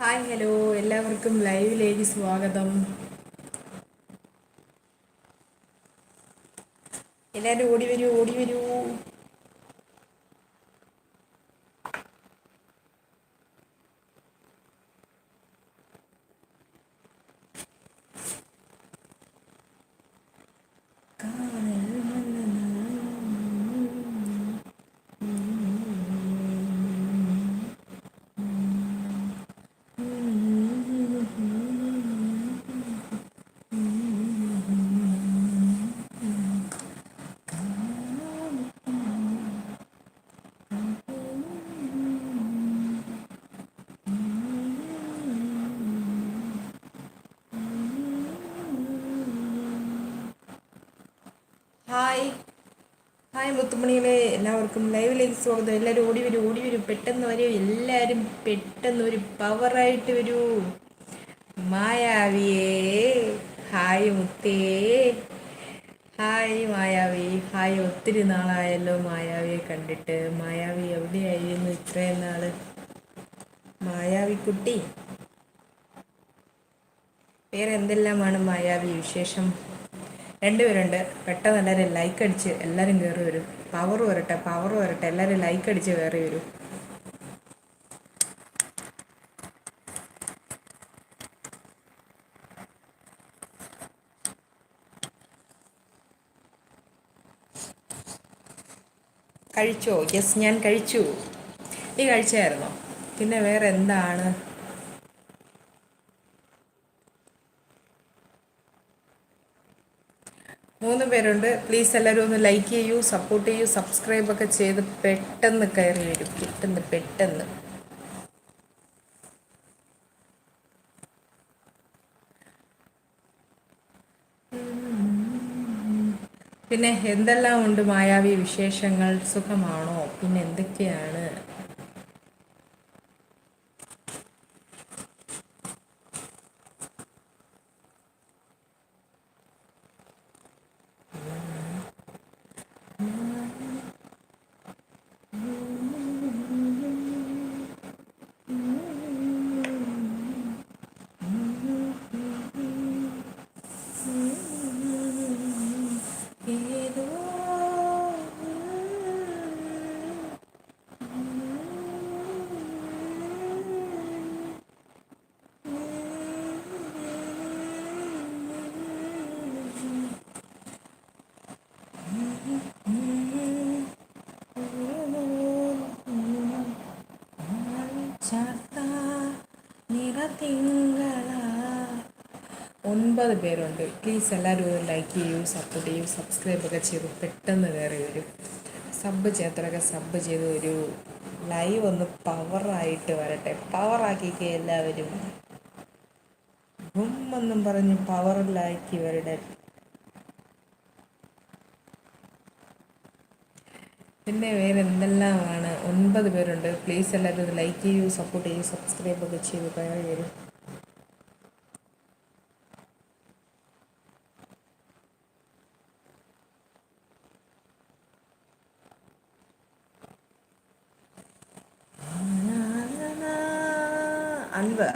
Hi hello. എല്ലാവർക്കും ലൈവിലേക്ക് സ്വാഗതം. എല്ലാവരും ഓടി വരൂ ഓടി വരൂ ഹായ് ഹായ് എല്ലാവർക്കും ലൈവിലേക്ക് സ്വാഗതം. എല്ലാവരും ഓടി വരും ഓടി വരും. പെട്ടെന്ന് വരൂ. എല്ലാവരും പെട്ടെന്ന് ഒരു പവറായിട്ട് വരൂ. മായാവിയേ ഹായ് മുത്തേ. ഹായ് മായാവി ഹായ്. ഒത്തിരി നാളായല്ലോ മായാവിയെ കണ്ടിട്ട്. മായാവി എവിടെയായിരുന്നു ഇത്രയും നാൾ? മായാവി കുട്ടി. വേറെ എന്തെല്ലാമാണ് മായാവി വിശേഷം? രണ്ടുപേരുണ്ട്. പെട്ടെന്ന് എല്ലാവരും ലൈക്ക് അടിച്ച് എല്ലാവരും കയറി വരും. പവർ വരട്ടെ പവർ വരട്ടെ. എല്ലാവരും ലൈക്ക് അടിച്ച് കയറി വരും. കഴിച്ചോ? യെസ് ഞാൻ കഴിച്ചു. നീ കഴിച്ചായിരുന്നോ? പിന്നെ വേറെ എന്താണ് മൂന്ന് പേരുണ്ട്. പ്ലീസ് എല്ലാവരും ഒന്ന് ലൈക്ക് ചെയ്യൂ സപ്പോർട്ട് ചെയ്യൂ സബ്സ്ക്രൈബ് ഒക്കെ ചെയ്ത് പെട്ടെന്ന് കയറി വരും. പെട്ടെന്ന് പെട്ടെന്ന്. പിന്നെ എന്തെല്ലാം ഉണ്ട് മായാവി വിശേഷങ്ങൾ? സുഖമാണോ? പിന്നെ എന്തൊക്കെയാണ്? നിറതിങ്കള ഒൻപത് പേരുണ്ട്. പ്ലീസ് എല്ലാവരും ഒന്ന് ലൈക്ക് ചെയ്യൂ സപ്പോർട്ട് ചെയ്യൂ സബ്സ്ക്രൈബ് ഒക്കെ ചെയ്ത് പെട്ടെന്ന് കയറി വരും. സബ് ചെയ്യാത്തവരൊക്കെ സബ് ചെയ്ത് ഒരു ലൈവ് ഒന്ന് പവറായിട്ട് വരട്ടെ. പവറാക്കിക്കേ എല്ലാവരും. എന്നും പറഞ്ഞ് പവറിലാക്കി വരട്ടെ. പിന്നെ വേറെ എന്തെല്ലാമാണ് ഒൻപത് പേരുണ്ട്. പ്ലീസ് എല്ലാവരും ഇത് ലൈക്ക് ചെയ്യൂ സപ്പോർട്ട് ചെയ്യൂ സബ്സ്ക്രൈബ് ഒക്കെ ചെയ്ത് കയറി വരും. അൻവർ.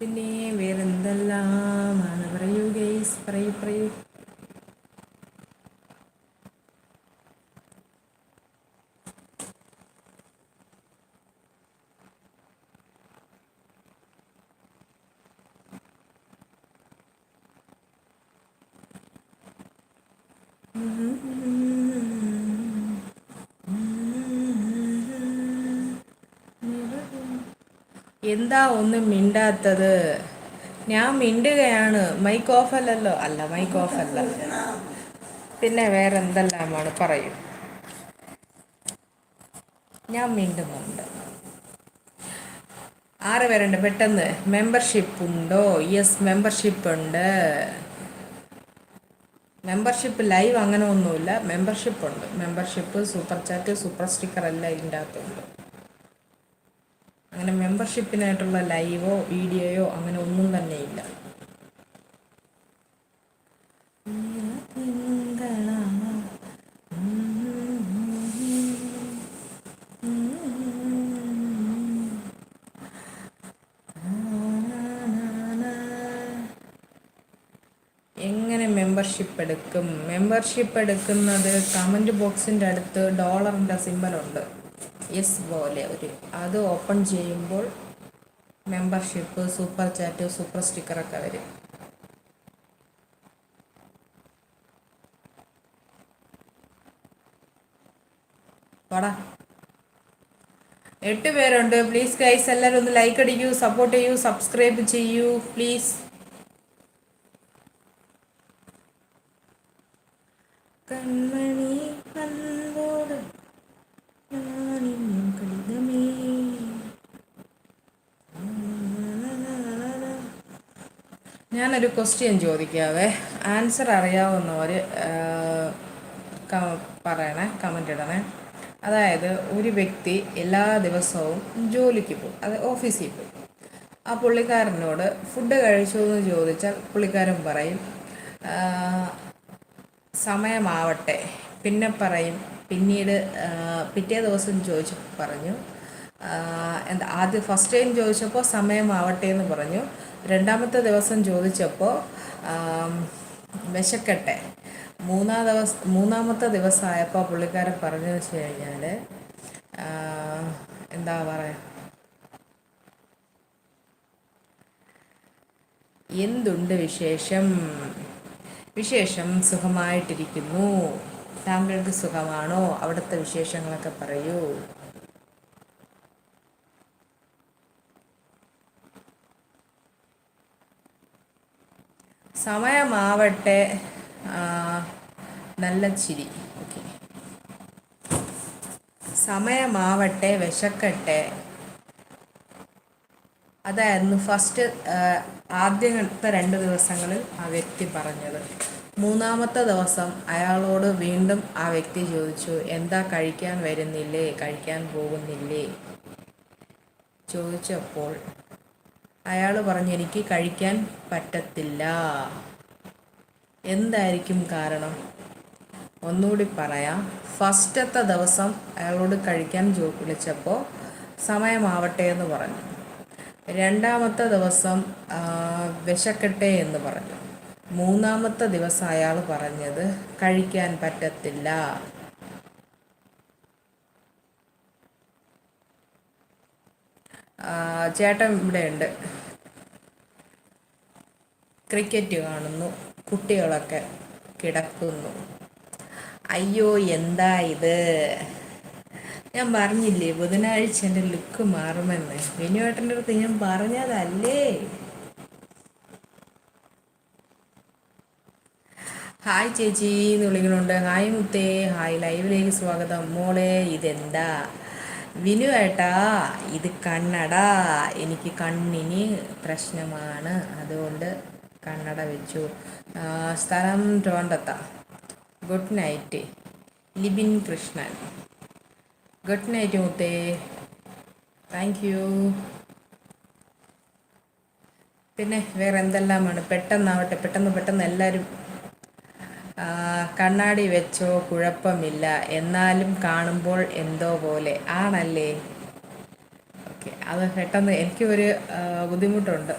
പിന്നെ വേറെന്തെല്ലാമാണ് പറയൂ ഗെയ്സ് പറയൂ പറയൂ. എന്താ ഒന്നും മിണ്ടാത്തത്? ഞാൻ മിണ്ടുകയാണ്. മൈക്ക് ഓഫ് അല്ലല്ലോ. അല്ല മൈക്ക് ഓഫ് അല്ല. പിന്നെ വേറെ എന്തെല്ലാമാണ് പറയൂ. ഞാൻ മിണ്ടുന്നുണ്ട്. ആറ് പേരുണ്ട്. പെട്ടെന്ന്. മെമ്പർഷിപ്പ് ഉണ്ടോ? യെസ് മെമ്പർഷിപ്പ് ഉണ്ട്. മെമ്പർഷിപ്പ് ലൈവ് അങ്ങനെ ഒന്നുമില്ല. മെമ്പർഷിപ്പ് ഉണ്ട്. Membership super chat super sticker എല്ലാം ഇതിന്റെ അകത്തുണ്ട്. അങ്ങനെ മെമ്പർഷിപ്പിനായിട്ടുള്ള ലൈവോ വീഡിയോയോ അങ്ങനെ ഒന്നും തന്നെ ഇല്ല എങ്ങനെ മെമ്പർഷിപ്പ് എടുക്കും? മെമ്പർഷിപ്പ് എടുക്കുന്നത് കമന്റ് ബോക്സിന്റെ അടുത്ത് ഡോളറിന്റെ സിമ്പലുണ്ട് യെസ് പോലെ ഒരു അത് ഓപ്പൺ ചെയ്യുമ്പോൾ മെമ്പർഷിപ്പ് സൂപ്പർ ചാറ്റ് സൂപ്പർ സ്റ്റിക്കറൊക്കെ വരും. വാടാ. എട്ട് പേരുണ്ട്. പ്ലീസ് ഗൈസ് എല്ലാവരും ഒന്ന് ലൈക്ക് അടിക്കൂ സപ്പോർട്ട് ചെയ്യൂ സബ്സ്ക്രൈബ് ചെയ്യൂ പ്ലീസ് ഞാനൊരു ക്വസ്റ്റ്യൻ ചോദിക്കാവേ. ആൻസർ അറിയാവുന്നവർ പറയണേ കമന്റ് ഇടണേ. അതായത് ഒരു വ്യക്തി എല്ലാ ദിവസവും ജോലിക്ക് പോകും. അത് ഓഫീസിൽ പോകും. ആ പുള്ളിക്കാരനോട് ഫുഡ് കഴിച്ചു എന്ന് ചോദിച്ചാൽ പുള്ളിക്കാരൻ പറയും "ആ, സമയമാവട്ടെ. പിന്നെ പറയും പിന്നീട് പിറ്റേ ദിവസം ചോദിച്ചു പറഞ്ഞു എന്താ ആദ്യം ഫസ്റ്റ് ടൈം ചോദിച്ചപ്പോൾ സമയമാവട്ടെ എന്ന് പറഞ്ഞു. രണ്ടാമത്തെ ദിവസം ചോദിച്ചപ്പോൾ വിശക്കട്ടെ. മൂന്നാം ദിവസം മൂന്നാമത്തെ ദിവസമായപ്പോൾ പുള്ളിക്കാരൻ പറഞ്ഞു വെച്ച് കഴിഞ്ഞാൽ എന്താ പറയുക എന്തുണ്ട് വിശേഷം? വിശേഷം സുഖമായിട്ടിരിക്കുന്നു. താങ്കൾക്ക് സുഖമാണോ? അവിടുത്തെ വിശേഷങ്ങളൊക്കെ പറയൂ. സമയമാവട്ടെ. നല്ല ചിരി. ഓക്കെ. സമയമാവട്ടെ വിശക്കട്ടെ. അതായിരുന്നു ഫസ്റ്റ് ആദ്യത്തെ രണ്ട് ദിവസങ്ങളിൽ ആ വ്യക്തി പറഞ്ഞത്. മൂന്നാമത്തെ ദിവസം അയാളോട് വീണ്ടും ആ വ്യക്തി ചോദിച്ചു എന്താ കഴിക്കാൻ വരുന്നില്ലേ? കഴിക്കാൻ പോകുന്നില്ലേ? ചോദിച്ചപ്പോൾ അയാൾ പറഞ്ഞു എനിക്ക് കഴിക്കാൻ പറ്റത്തില്ല. എന്തായിരിക്കും കാരണം? ഒന്നുകൂടി പറയാം. ഫസ്റ്റത്തെ ദിവസം അയാളോട് കഴിക്കാൻ ജോ വിളിച്ചപ്പോൾ സമയമാവട്ടെ എന്ന് പറഞ്ഞു. രണ്ടാമത്തെ ദിവസം വിശക്കട്ടെ എന്ന് പറഞ്ഞു. മൂന്നാമത്തെ ദിവസം അയാൾ പറഞ്ഞത് കഴിക്കാൻ പറ്റത്തില്ല. ചേട്ടൻ ഇവിടെയുണ്ട്. ക്രിക്കറ്റ് കാണുന്നു. കുട്ടികളൊക്കെ കിടക്കുന്നു. അയ്യോ എന്താ ഇത്? ഞാൻ പറഞ്ഞില്ലേ ബുധനാഴ്ച എന്റെ ലുക്ക് മാറുമെന്ന്. വിനുവേട്ടന്റെ അടുത്ത് ഞാൻ പറഞ്ഞതല്ലേ? ഹായ് ചേച്ചി. എന്ന് വിളിക്കുന്നുണ്ട് ഹായ് മുത്തേ. ഹായ് ലൈവിലേക്ക് സ്വാഗതം. മോളെ ഇതെന്താ? വിനു ഏട്ടാ ഇത് കണ്ണടാ. എനിക്ക് കണ്ണിന് പ്രശ്നമാണ്. അതുകൊണ്ട് കണ്ണട വെച്ചു. സ്ഥലം ട്രിവാൻഡ്രത്താ. Good night Libin Krishnan. Good night മുത്തേ. Thank you. പിന്നെ വേറെ എന്തെല്ലാമാണ് പെട്ടെന്നാവട്ടെ പെട്ടെന്ന് പെട്ടെന്ന് എല്ലാവരും കണ്ണാടി വെച്ചോ കുഴപ്പമില്ല. എന്നാലും കാണുമ്പോൾ എന്തോ പോലെ. ആണല്ലേ? ഓക്കെ അത് പെട്ടെന്ന് എനിക്കൊരു ബുദ്ധിമുട്ടുണ്ട്.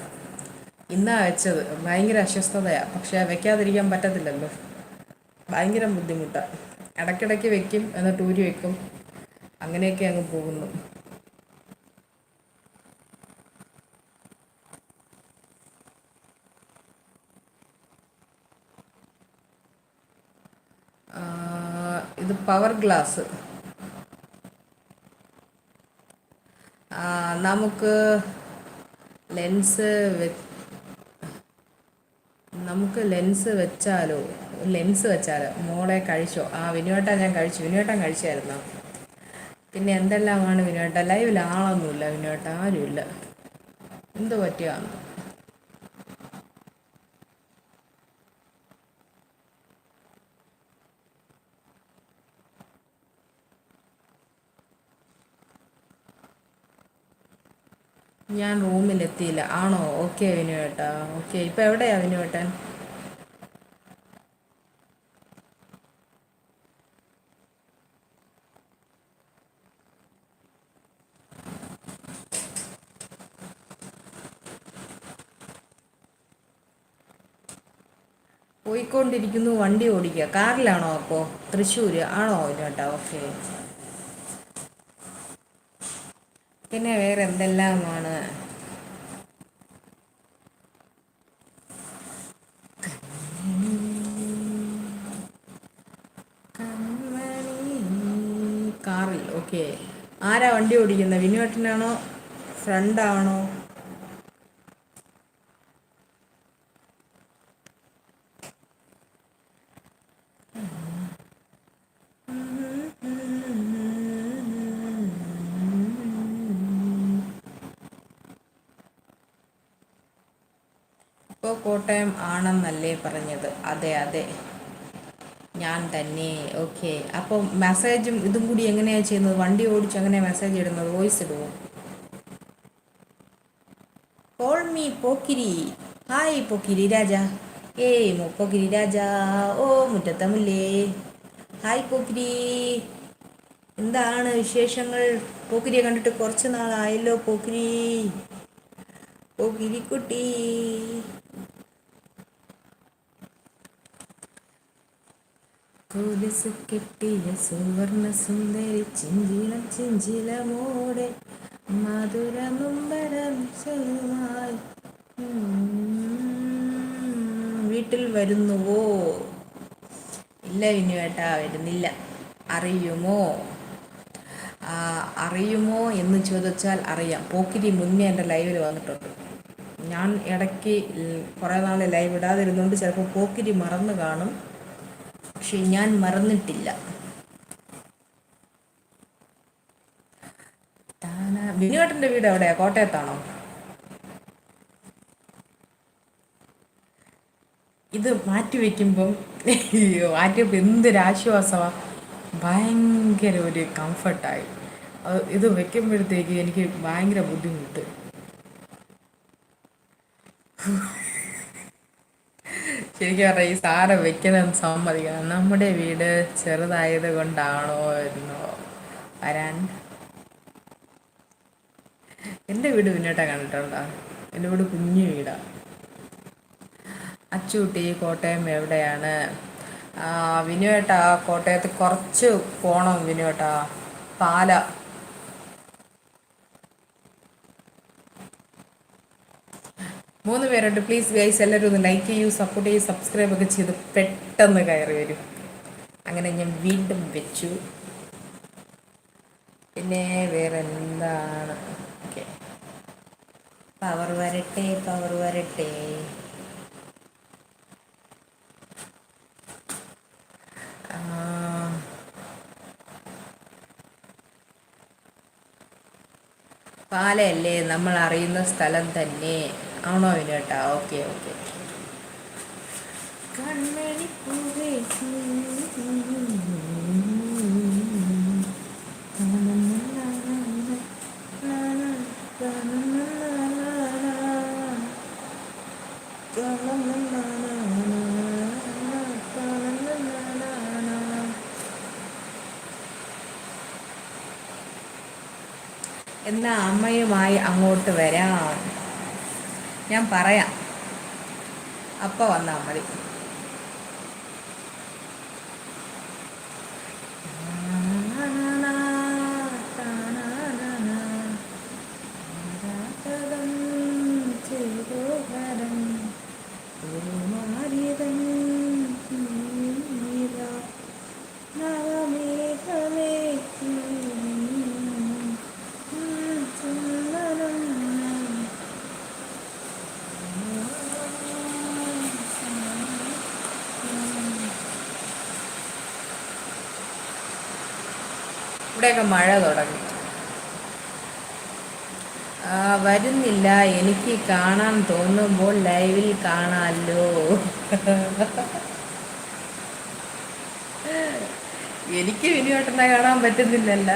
ഇന്നാ വെച്ചത് ഭയങ്കര അസ്വസ്ഥതയാണ് പക്ഷെ വെക്കാതിരിക്കാൻ പറ്റത്തില്ലല്ലോ. ഭയങ്കര ബുദ്ധിമുട്ടാണ് ഇടയ്ക്കിടയ്ക്ക് വെക്കും എന്നിട്ട് ഊരി വെക്കും. അങ്ങനെയൊക്കെ അങ്ങ് പോകുന്നു. ഇത് പവർ ഗ്ലാസ് നമുക്ക് ലെൻസ് വെ നമുക്ക് ലെൻസ് വെച്ചാലോ ലെൻസ് വെച്ചാലോ മോളെ കഴിച്ചോ? ആ വിനുവേട്ടാ ഞാൻ കഴിച്ചു. വിനുവേട്ടൻ കഴിച്ചായിരുന്നു? പിന്നെ എന്തെല്ലാമാണ് വിനുവേട്ട ലൈവിൽ ആളൊന്നുമില്ല വിനുവേട്ട ആരുമില്ല. എന്ത് പറ്റിയാണ് ഞാൻ റൂമിലെത്തിയില്ല. ആണോ? ഓക്കെ വിനുവേട്ടാ ഓക്കെ ഇപ്പം എവിടെയാ വിനുവേട്ടൻ പോയിക്കൊണ്ടിരിക്കുന്നു വണ്ടി ഓടിക്കുക. കാറിലാണോ അപ്പോൾ തൃശ്ശൂർ ആണോ വിനുവേട്ടാ ഓക്കെ. പിന്നെ വേറെ എന്തെല്ലാമാണ് കാറിൽ ഓക്കെ. ആരാ വണ്ടി ഓടിക്കുന്നത്? വിനുവേട്ടനാണോ ഫ്രണ്ടാണോ ഇപ്പോൾ കോട്ടയം ആണെന്നല്ലേ പറഞ്ഞത്. അതെ അതെ. ഞാൻ തന്നെ. ഓക്കെ. അപ്പോൾ മെസ്സേജും ഇതും കൂടി എങ്ങനെയാണ് ചെയ്യുന്നത്? വണ്ടി ഓടിച്ച് അങ്ങനെ മെസ്സേജ് ഇടുന്നത് voice ഇടുമോ call me Pokkiri. Hi Pokkiri Raja. ഏയ് മോ പോക്കിരി രാജ. ഓ മുറ്റത്തമില്ലേ? ഹായ് പോക്കിരി. എന്താണ് വിശേഷങ്ങൾ? പോക്കിരിയെ കണ്ടിട്ട് കുറച്ച് നാളായല്ലോ പോക്കിരി. പോക്കിരിക്കുട്ടി. കൊലുസ് കെട്ടിയ സുവർണ സുന്ദരി ചിഞ്ചിളം ചിഞ്ചിലമോടെ മധുരമുമ്പരം ചെലുമായി വീട്ടിൽ വരുന്നുവോ? ഇല്ല വിനുവേട്ടാ വരുന്നില്ല. അറിയുമോ? അറിയുമോ എന്ന് ചോദിച്ചാൽ അറിയാം. പോക്കിരി മുന്നേ എന്റെ ലൈവിൽ വന്നിട്ടുണ്ട്. ഞാൻ ഇടയ്ക്ക് കുറേ നാൾ ലൈവ് ഇടാതിരുന്നുകൊണ്ട് ചിലപ്പോൾ പോക്കിരി മറന്നു കാണും. പക്ഷെ ഞാൻ മറന്നിട്ടില്ല. ബിനുവേട്ടന്റെ വീട് എവിടെയാ? കോട്ടയത്താണോ? ഇത് മാറ്റി വയ്ക്കുമ്പം അയ്യോ മാറ്റിയപ്പോൾ എന്തൊരാശ്വാസമാണ് ഭയങ്കര ഒരു കംഫർട്ടായി. ഇത് വെക്കുമ്പോഴത്തേക്ക് എനിക്ക് ഭയങ്കര ബുദ്ധിമുട്ട്. ശരിക്കും പറഞ്ഞാൽ ഈ സാധനം വെക്കുന്ന സമ്മതിക്കണം. നമ്മുടെ വീട് ചെറുതായത് കൊണ്ടാണോ എന്നോ വരാൻ. എന്റെ വീട് പിന്നോട്ടാ കണ്ടിട്ടുണ്ടോ? എന്റെ വീട് കുഞ്ഞു വീടാ. അച്ചുകുട്ടി കോട്ടയം എവിടെയാണ്? വിനുവേട്ടാ കോട്ടയത്ത് കുറച്ച് പോണം വിനുവേട്ടാ. പാല. മൂന്ന് പേരുണ്ട്. പ്ലീസ് ഗൈസ് എല്ലാവരും ഒന്ന് ലൈക്ക് ചെയ്യൂ സപ്പോർട്ട് ചെയ്യൂ സബ്സ്ക്രൈബ് ഒക്കെ ചെയ്ത് പെട്ടെന്ന് കയറി വരും. അങ്ങനെ ഞാൻ വീണ്ടും വെച്ചു. പിന്നെ വേറെ എന്താണ്? ഓക്കെ പവർ വരട്ടെ പവർ വരട്ടെ. പാലയല്ലേ? നമ്മൾ അറിയുന്ന സ്ഥലം തന്നെ. ആണോ വിനേട്ടാ ഓക്കെ ഓക്കെ. എന്നാ അമ്മയുമായി അങ്ങോട്ട് വരാം. ഞാൻ പറയാം. അപ്പോൾ വന്നാൽ മതി. ഇവിടെയൊക്കെ മഴ തുടങ്ങി. വരുന്നില്ല. എനിക്ക് കാണാൻ തോന്നുമ്പോൾ ലൈവിൽ കാണാമല്ലോ എനിക്ക് വിനുവേട്ടനെ കാണാൻ പറ്റുന്നില്ലല്ല.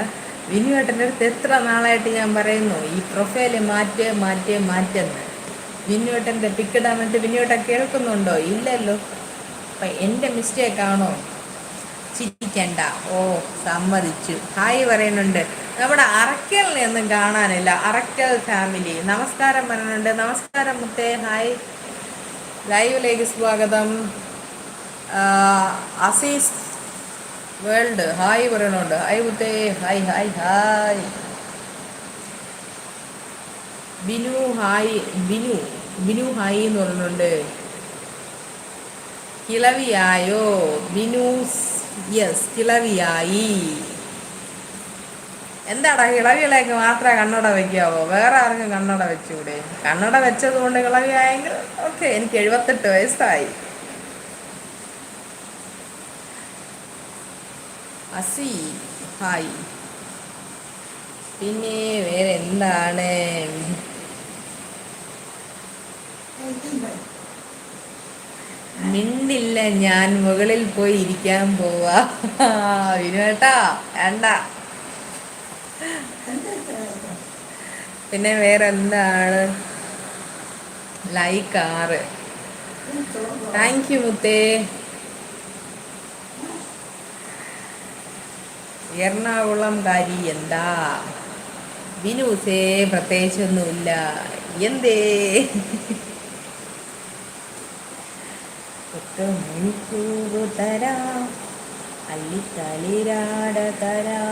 വിനുവേട്ടന്റെ അടുത്ത് എത്ര നാളായിട്ട് ഞാൻ പറയുന്നു ഈ പ്രൊഫൈൽ മാറ്റ് മാറ്റ് മാറ്റെന്ന്. വിനുവേട്ടന്റെ പിക്കിടാൻ വേണ്ടി വിനുവേട്ടൻ കേൾക്കുന്നുണ്ടോ? ഇല്ലല്ലോ. അപ്പം എന്റെ മിസ്റ്റേക്ക് ആണോ? ചിരിക്കണ്ട ഓ സമ്മതിച്ചു. ഹായ് പറയുന്നുണ്ട്. നമ്മുടെ അറക്കലിനെ ഒന്നും കാണാനില്ല. അറക്കൽ ഫാമിലി. നമസ്കാരം പറയുന്നുണ്ട്. നമസ്കാരം മുത്തേ. ഹായ്. ലൈവിലേക്ക് സ്വാഗതം. അസീസ് വേൾഡ്. ഹായ് പറയണുണ്ട് ഹായ് മുത്തേ. Hi hi hi. Binu hi. Binu Binu hi എന്ന് പറയുന്നുണ്ട്. കിളവിയായോ? ബിനൂസ് യെസ് കിളവിയായി. എന്താടാ കിളവികളെയൊക്കെ മാത്രമേ കണ്ണട വയ്ക്കാവോ? വേറെ ആർക്കും കണ്ണട വെച്ചൂടെ? കണ്ണട വെച്ചത് കൊണ്ട് കിളവിയായെങ്കിൽ ഓക്കെ എനിക്ക് എഴുപത്തെട്ട് വയസ്സായി. അസി ഹായ്. പിന്നെ വേറെ എന്താണ് മിണ്ടില്ല ഞാൻ മുകളിൽ പോയി ഇരിക്കാൻ പോവാ. വിനുവേട്ടാ വേണ്ട. പിന്നെ വേറെ എന്താണ് ലൈക്ക് ആറ്. താങ്ക് യു മുത്തേ. എറണാകുളം കാരി എന്താ? വിനൂസേ പ്രത്യേകിച്ചൊന്നുമില്ല. എന്തേ? ഒറ്റ മണിക്കൂറ് തരാ. അല്ലിത്തളിരാട തരാ.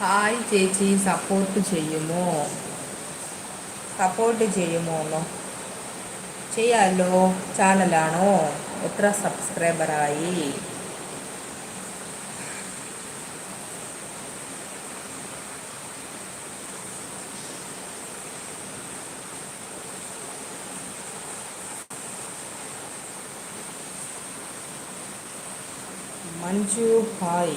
ഹായ് ചേച്ചി സപ്പോർട്ട് ചെയ്യുമോ? സപ്പോർട്ട് ചെയ്യുമോ? എന്നോ ചെയ്യാമല്ലോ ചാനലാണോ എത്ര സബ്സ്ക്രൈബറായി മഞ്ജു ഹായ്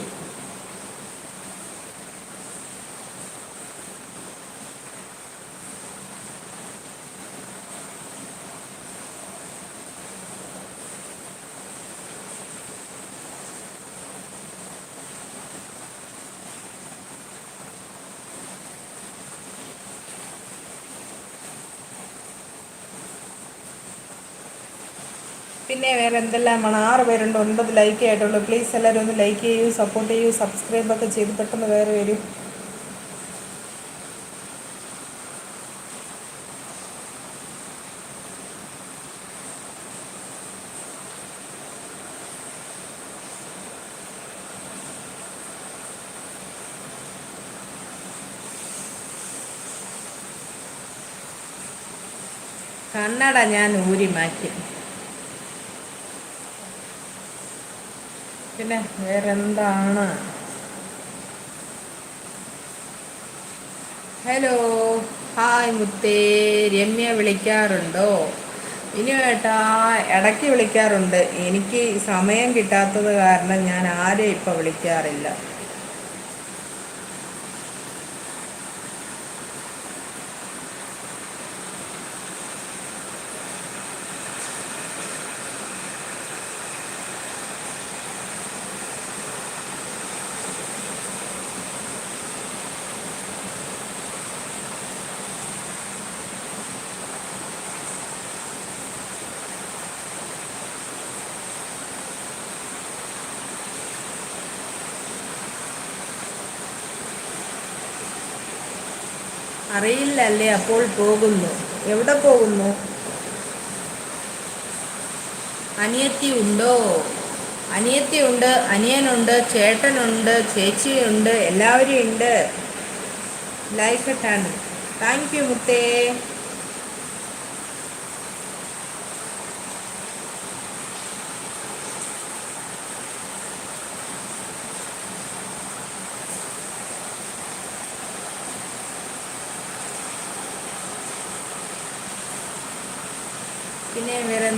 പിന്നെ വേറെ എന്തെല്ലാമാണ്? ആറ് പേരുണ്ട് ഒൻപത് ലൈക്ക് ആയിട്ടുള്ളൂ. പ്ലീസ് എല്ലാവരും ഒന്ന് ലൈക്ക് ചെയ്യൂ സപ്പോർട്ട് ചെയ്യൂ സബ്സ്ക്രൈബൊക്കെ ചെയ്ത് പെട്ടെന്ന് വേറെ വരൂ. കണ്ണട ഞാൻ ഊരി മാറ്റി. പിന്നെ വേറെന്താണ്? ഹലോ ഹായ് മുത്തേ. രമ്യ വിളിക്കാറുണ്ടോ? ഇനി ഏട്ടാ ഇടയ്ക്ക് വിളിക്കാറുണ്ട്. എനിക്ക് സമയം കിട്ടാത്തത് കാരണം ഞാൻ ആരെയും ഇപ്പം വിളിക്കാറില്ല. അറിയില്ലല്ലേ അപ്പോൾ പോകുന്നു. എവിടെ പോകുന്നു? അനിയത്തി ഉണ്ടോ? അനിയത്തി ഉണ്ട് അനിയനുണ്ട് ചേട്ടനുണ്ട് ചേച്ചിയുണ്ട് എല്ലാവരും ഉണ്ട്. ലൈഫ് ആണ് താങ്ക് യു മുത്തേ.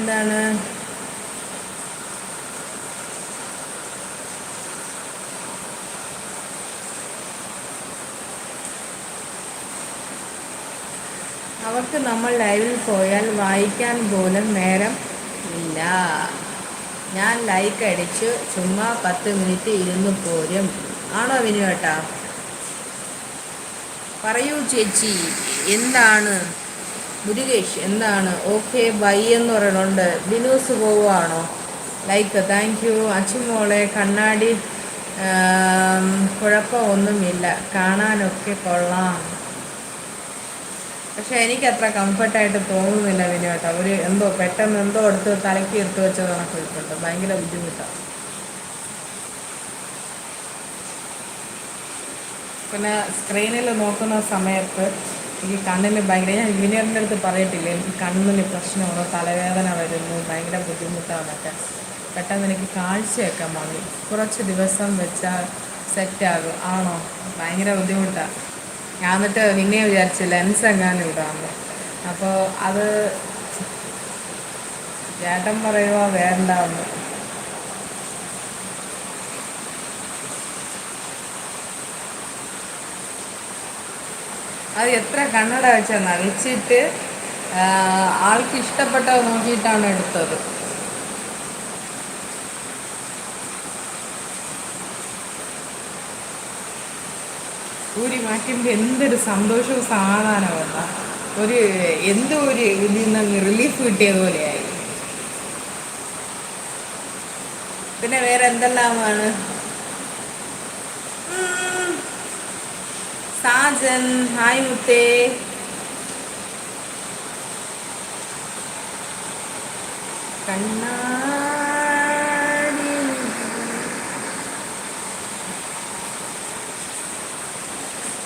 എന്താണ്? അവർക്ക് നമ്മൾ ലൈവിൽ പോയാൽ വായിക്കാൻ പോലും നേരം ഇല്ല. ഞാൻ ലൈക്ക് അടിച്ചു. ചുമ്മാ പത്ത് മിനിറ്റ് ഇരുന്ന് പോരും. ആണോ വിനുവേട്ടാ പറയൂ ചേച്ചി എന്താണ്? മുരുകേഷ് എന്താണ്? ഓക്കെ ബൈ എന്ന് പറയുന്നുണ്ട് ബിനൂസ് പോവുകയാണോ? ലൈക്ക് താങ്ക് യു അച്ചുമോളെ കണ്ണാടി കുഴപ്പമൊന്നുമില്ല. കാണാനൊക്കെ കൊള്ളാം. പക്ഷെ എനിക്ക് അത്ര കംഫർട്ടായിട്ട് തോന്നുന്നില്ല വിനു കേട്ടോ ഒരു എന്തോ പെട്ടെന്ന് എന്തോ എടുത്ത് തലയ്ക്ക് എടുത്ത് വെച്ചത് കണക്ക് ഇരിപ്പുണ്ട് ഭയങ്കര ബുദ്ധിമുട്ടാണ് പിന്നെ സ്ക്രീനിൽ നോക്കുന്ന സമയത്ത് എനിക്ക് കണ്ണിന് ഭയങ്കര ഞാൻ വിനീറിന്റെ അടുത്ത് പറയത്തില്ലേ എനിക്ക് കണ്ണിന് പ്രശ്നമാണോ തലവേദന വരുന്നു ഭയങ്കര ബുദ്ധിമുട്ടാണൊക്കെ പെട്ടെന്ന് എനിക്ക് കാഴ്ചയൊക്കെ മാറി. കുറച്ച് ദിവസം വെച്ചാൽ സെറ്റാകും ആണോ? ഭയങ്കര ബുദ്ധിമുട്ടാണ് ഞാൻ എന്നിട്ട് നിന്നെ വിചാരിച്ച് ലെൻസ് എങ്ങാനും ഇടാമെന്ന് അപ്പോൾ അത് ചേട്ടൻ പറയുവാ വേണ്ട അത് എത്ര കണ്ണട വെച്ചാൽ നനച്ചിട്ട് ആൾക്ക് ഇഷ്ടപ്പെട്ടത് നോക്കിയിട്ടാണ് എടുത്തത്. ഊരി മാറ്റുമ്പോൾ എന്തൊരു സന്തോഷവും സമാധാനവും ഒരു എന്തോ ഒരു ഇതിൽ നിന്ന് റിലീഫ് കിട്ടിയതുപോലെയായി പിന്നെ വേറെ എന്തെല്ലാമാണ് സാജൻ ഹായ് മുത്തേ. കണ്ണാടി.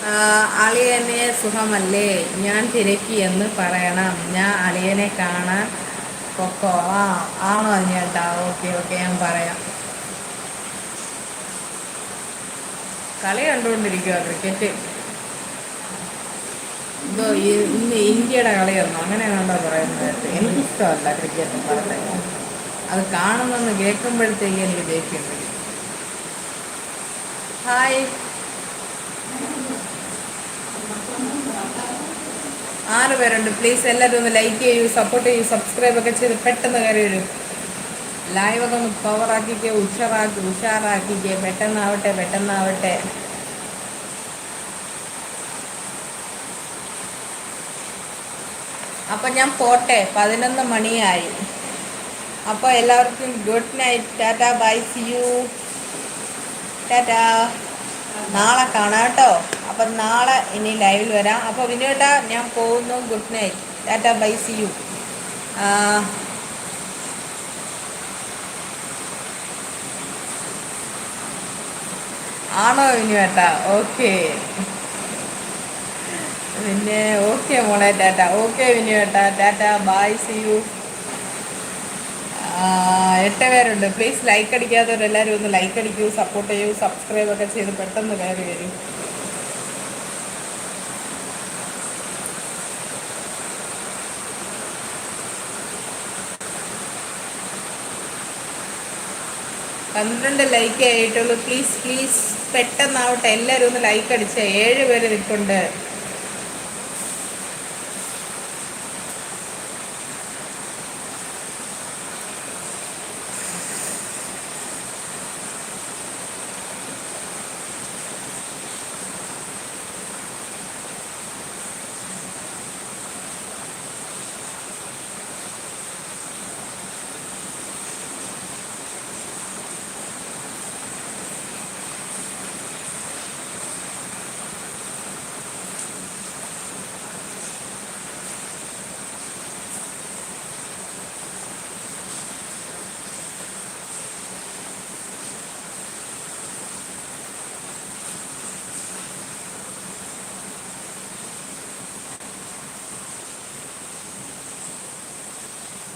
ആ, അളിയനെ സുഖമല്ലേ? ഞാൻ തിരക്കി എന്ന് പറയണം. ഞാൻ അളിയനെ കാണാൻ പൊക്കോ ആ ആണോ ചേട്ടാ ഓക്കെ ഓക്കെ ഞാൻ പറയാം. കളി കണ്ടുകൊണ്ടിരിക്കുക ക്രിക്കറ്റ്. ഈ- ഇന്ന് ഇന്ത്യയുടെ കളി അങ്ങനെ അങ്ങനെയാണല്ലോ പറയുന്നത് എനിക്കിഷ്ടമല്ല ക്രിക്കറ്റ് പറഞ്ഞത് അത് കാണുന്നെന്ന് കേൾക്കുമ്പോഴത്തേക്ക് എനിക്ക് ദേഷ്യം വരും. ഹായ് ആറ് പേരുണ്ട്. പ്ലീസ് എല്ലാവരും ഒന്ന് ലൈക്ക് ചെയ്യൂ സപ്പോർട്ട് ചെയ്യൂ സബ്സ്ക്രൈബ് ഒക്കെ ചെയ്ത് പെട്ടെന്ന് കയറി വരും. ലൈവൊക്കെ ഒന്ന് പവറാക്കിക്കേ ഉഷാറാക്കി ഉഷാറാക്കിക്കേ. പെട്ടെന്നാവട്ടെ പെട്ടെന്നാവട്ടെ. അപ്പം ഞാൻ പോട്ടെ പതിനൊന്ന് മണിയായി. അപ്പോൾ എല്ലാവർക്കും good night tata bye see you tata നാളെ കാണാം കേട്ടോ. അപ്പം നാളെ ഇനി ലൈവിൽ വരാം. അപ്പോൾ വിനോട്ടാ ഞാൻ പോകുന്നു. Good night tata bye see you ആണോ വിനുവേട്ടാ ഓക്കെ പിന്നെ ഓക്കെ മോളെ ടാറ്റ. ഓക്കെ വിനിയോ ടാറ്റ ബായ് സി യു എട്ട് പേരുണ്ട്. പ്ലീസ് ലൈക്ക് അടിക്കാത്തവരെല്ലാവരും ഒന്ന് ലൈക്ക് അടിക്കൂ സപ്പോർട്ട് ചെയ്യൂ സബ്സ്ക്രൈബ് ഒക്കെ ചെയ്ത് പെട്ടെന്ന് കയറി വരൂ. പന്ത്രണ്ട് ലൈക്ക് ആയിട്ടുള്ളൂ. പ്ലീസ് പ്ലീസ് പെട്ടെന്നാവട്ടെ. എല്ലാവരും ഒന്ന് ലൈക്ക് അടിച്ച. ഏഴ് പേര് നിൽപ്പുണ്ട്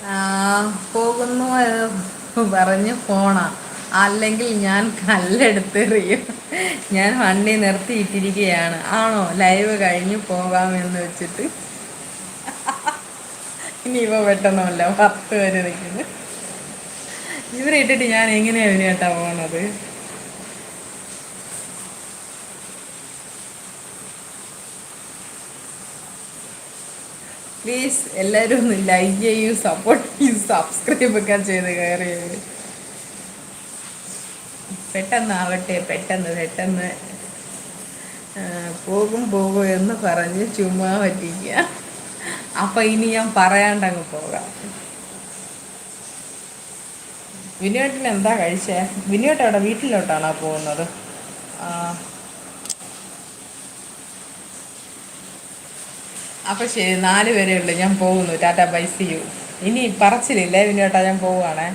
ആ, പോകുന്നു എന്ന് പറഞ്ഞ് പോണാ. അല്ലെങ്കിൽ ഞാൻ കല്ലെടുത്തെറിയും ഞാൻ വണ്ടി നിർത്തിയിട്ടിരിക്കുകയാണ് ആണോ? ലൈവ് കഴിഞ്ഞ് പോകാമെന്ന് വെച്ചിട്ട്. ഇനി ഇവ പെട്ടെന്നല്ല പത്ത് പേര് നിൽക്കുന്നു. ഇവരിട്ടിട്ട് ഞാൻ എങ്ങനെയാണ് ഇതിനേട്ടാ പോണത്? പ്ലീസ് എല്ലാവരും ഒന്ന് ലൈക്ക് ചെയ്യൂ സപ്പോർട്ട് ചെയ്യൂ സബ്സ്ക്രൈബ് ഒക്കെ ചെയ്ത് കയറി. പെട്ടെന്നാവട്ടെ പെട്ടെന്ന് പെട്ടെന്ന്. പോകും പോകും എന്ന് പറഞ്ഞ് ചുമ്മാ പറ്റിക്കുക. അപ്പം ഇനി ഞാൻ പറയാണ്ടങ്ങ് പോകാം. വിനുവേട്ടൻ എന്താ കഴിച്ചേ? വിനുവേട്ടൻ അവിടെ വീട്ടിലോട്ടാണോ പോകുന്നത്? ആ അപ്പം ശരി നാല് പേരേ ഉള്ളൂ ഞാൻ പോകുന്നു. Tata bye see you. ഇനി പറച്ചിലില്ലേ വിനോട്ടാ ഞാൻ പോവുകയാണേ.